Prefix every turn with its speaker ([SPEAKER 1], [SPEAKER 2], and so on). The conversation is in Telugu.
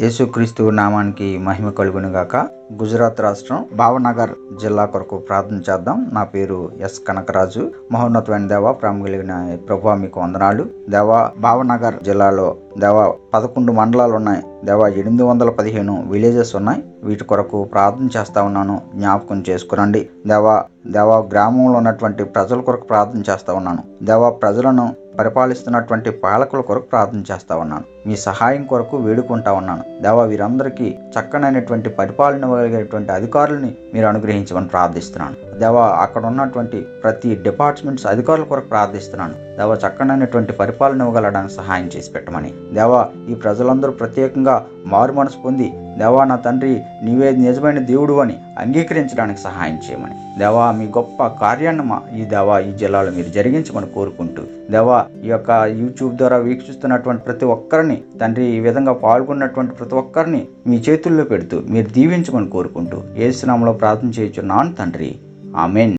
[SPEAKER 1] యేసుక్రీస్తు నామానికి మహిమ కలుగును గాక. గుజరాత్ రాష్ట్రం భావనగర్ జిల్లా కొరకు ప్రార్థన చేద్దాం. నా పేరు ఎస్ కనకరాజు. మహోన్నతమైన దేవ ప్రేమ కలిగిన ప్రభు మీకు వందనాలు. దేవ భావనగర్ జిల్లాలో దేవ పదకొండు మండలాలు ఉన్నాయి. దేవ ఎనిమిది వందల పదిహేను విలేజెస్ ఉన్నాయి. వీటి కొరకు ప్రార్థన చేస్తా ఉన్నాను. జ్ఞాపకం చేసుకురండి దేవ దేవ గ్రామంలో ఉన్నటువంటి ప్రజల కొరకు ప్రార్థన చేస్తా ఉన్నాను. దేవ ప్రజలను పరిపాలిస్తున్నటువంటి పాలకుల కొరకు ప్రార్థన చేస్తా ఉన్నాను. మీ సహాయం కొరకు వేడుకుంటా ఉన్నాను. దేవా వీరందరికీ చక్కనైనటువంటి పరిపాలన ఇవ్వగలిగేటువంటి అధికారులని మీరు అనుగ్రహించమని ప్రార్థిస్తున్నాను. దేవా అక్కడ ఉన్నటువంటి ప్రతి డిపార్ట్మెంట్స్ అధికారుల కొరకు ప్రార్థిస్తున్నాను. దేవా చక్కనైనటువంటి పరిపాలన ఇవ్వగలడానికి సహాయం చేసి పెట్టమని. దేవా ఈ ప్రజలందరూ ప్రత్యేకంగా మారు మనసు పొంది దేవా నా తండ్రి నీవే నిజమైన దేవుడు అని అంగీకరించడానికి సహాయం చేయమని. దేవా మీ గొప్ప కార్యాన్ని మా ఈ దేవా ఈ జిల్లాలో మీరు జరిగించమని కోరుకుంటూ దేవా ఈ యొక్క యూట్యూబ్ ద్వారా వీక్షిస్తున్నటువంటి ప్రతి ఒక్కరిని తండ్రి ఈ విధంగా పాల్గొన్నటువంటి ప్రతి ఒక్కరిని మీ చేతుల్లో పెడుతూ మీరు దీవించమని కోరుకుంటూ ఏ స్నామంలో ప్రార్థన చేయుచున్నాను తండ్రి. ఆమెన్.